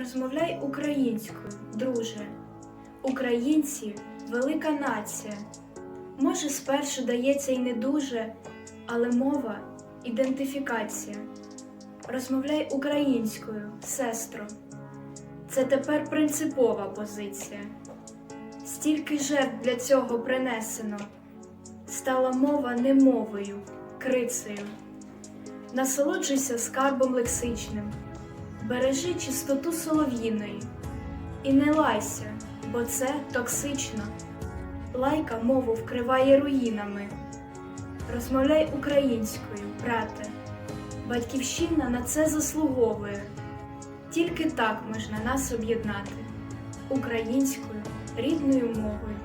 Розмовляй українською, друже. Українці велика нація. Може, спершу дається й не дуже, але мова ідентифікація. Розмовляй українською, сестро. Це тепер принципова позиція. Стільки жертв для цього принесено. Стала мова не мовою, крицею. Насолоджуйся скарбом лексичним, бережи чистоту солов'їної. І не лайся, бо це токсично. Лайка мову вкриває руїнами. Розмовляй українською, брате. Батьківщина на це заслуговує. Тільки так можна нас об'єднати українською рідною мовою.